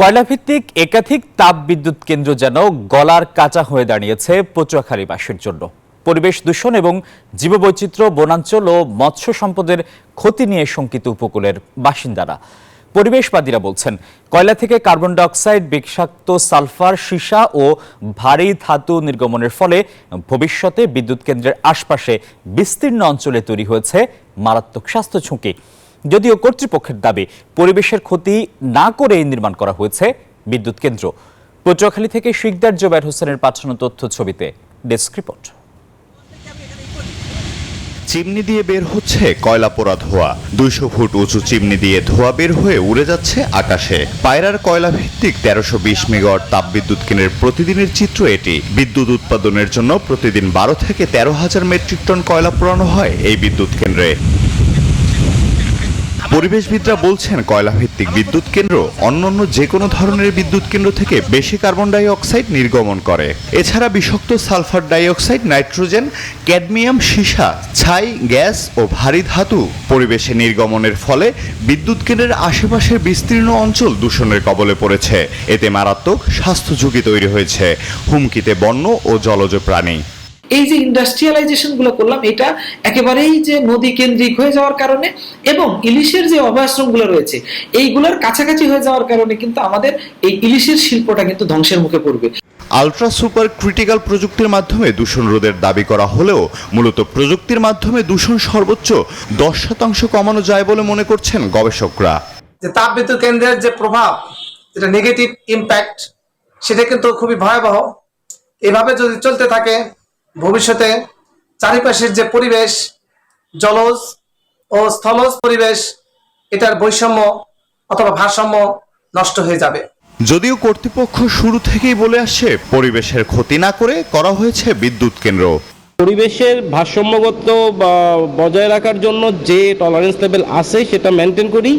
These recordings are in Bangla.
কয়লাভিত্তিক একাধিক তাপ বিদ্যুৎ কেন্দ্র যেন গলার কাঁচা হয়ে দাঁড়িয়েছে পটুয়াখালীবাসীর জন্য। পরিবেশ দূষণ এবং জীববৈচিত্র্য, বনাঞ্চল ও মৎস্য সম্পদের ক্ষতি নিয়ে শঙ্কিত উপকূলের বাসিন্দারা। পরিবেশবাদীরা বলছেন, কয়লা থেকে কার্বন ডাইঅক্সাইড, বিষাক্ত সালফার, সীসা ও ভারী ধাতু নির্গমনের ফলে ভবিষ্যতে বিদ্যুৎ কেন্দ্রের আশপাশে বিস্তীর্ণ অঞ্চলে তৈরি হয়েছে মারাত্মক স্বাস্থ্য ঝুঁকি। যদিও কর্তৃপক্ষের দাবি পরিবেশের ক্ষতি না করেই নির্মাণ করা হয়েছে বিদ্যুৎ কেন্দ্র। পটুয়াখালী থেকে শিকদার জোবাইর হোসেনের পাঠানো তথ্য ছবিতে ডেস্ক রিপোর্ট। চিমনি দিয়ে বের হচ্ছে কয়লা পোড়া ধোয়া। দুইশো ফুট উঁচু চিমনি দিয়ে ধোয়া বের হয়ে উড়ে যাচ্ছে আকাশে। পায়রার কয়লা ভিত্তিক তেরোশো বিশ মেগাওয়াট তাপবিদ্যুৎ কেন্দ্রের প্রতিদিনের চিত্র এটি। বিদ্যুৎ উৎপাদনের জন্য প্রতিদিন বারো থেকে তেরো হাজার মেট্রিক টন কয়লা পোড়ানো হয় এই বিদ্যুৎ কেন্দ্রে। পরিবেশবিদরা বলছেন কয়লা ভিত্তিক বিদ্যুৎ কেন্দ্র অন্যান্য যে কোনো ধরনের বিদ্যুৎ কেন্দ্র থেকে বেশি কার্বন ডাই অক্সাইড নির্গমন করে। এছাড়া বিষাক্ত sulphur dioxide nitrogen, cadmium, সীসা, ছাই, গ্যাস ও ভারী ধাতু পরিবেশে নির্গমনের ফলে বিদ্যুৎ কেন্দ্রের আশেপাশের বিস্তীর্ণ অঞ্চল দূষণের কবলে পড়েছে। এতে মারাত্মক স্বাস্থ্য ঝুঁকি তৈরি হয়েছে। হুমকিতে বন্য ও জলজ প্রাণী। এই যে ইন্ডাস্ট্রিয়ালাইজেশনগুলো করলাম এটা একেবারেই যে নদী কেন্দ্রিক হয়ে যাওয়ার কারণে এবং ইলিশের যে অভয়াশ্রমগুলো রয়েছে এইগুলোর কাছাকাছি হয়ে যাওয়ার কারণে কিন্তু আমাদের এই ইলিশের শিল্পটা কিন্তু ধ্বংসের মুখে পড়বে। আলট্রা সুপার ক্রিটিক্যাল প্রযুক্তির মাধ্যমে দূষণ রোধের দাবি করা হলেও মূলত প্রযুক্তির মাধ্যমে দূষণ সর্বোচ্চ দশ শতাংশ কমানো যায় বলে মনে করছেন গবেষকরা। যে তাপবিদ্যুৎ কেন্দ্রের যে প্রভাব যেটা নেগেটিভ ইম্প্যাক্ট সেটা কিন্তু খুবই ভয়াবহ। এভাবে যদি চলতে থাকে ভবিষ্যতে চারিপাশের যে পরিবেশ জলজ ও স্থলজ পরিবেশ এটার বৈষম্য অথবা ভারসাম্য নষ্ট হয়ে যাবে। যদিও কর্তৃপক্ষ শুরু থেকেই বলে আসছে পরিবেশের ক্ষতি না করে করা হয়েছে বিদ্যুৎ কেন্দ্র। পরিবেশের ভারসাম্যগত বা বজায় রাখার জন্য যে টলারেন্স লেভেল আছে সেটা মেনটেন করি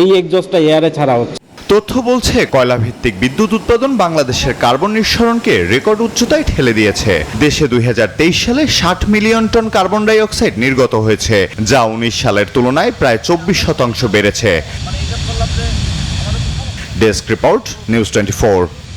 এই এক্সজস্টটা এয়ারে ছাড়া হচ্ছে। তথ্য বলছে কয়লা ভিত্তিক বিদ্যুৎ উৎপাদন বাংলাদেশের কার্বন নিঃসরণকে রেকর্ড উচ্চতায় ঠেলে দিয়েছে। দেশে দুই হাজার তেইশ সালে ষাট মিলিয়ন টন কার্বন ডাইঅক্সাইড নির্গত হয়েছে, যা উনিশ সালের তুলনায় প্রায় চব্বিশ শতাংশ বেড়েছে। Desk report, news twenty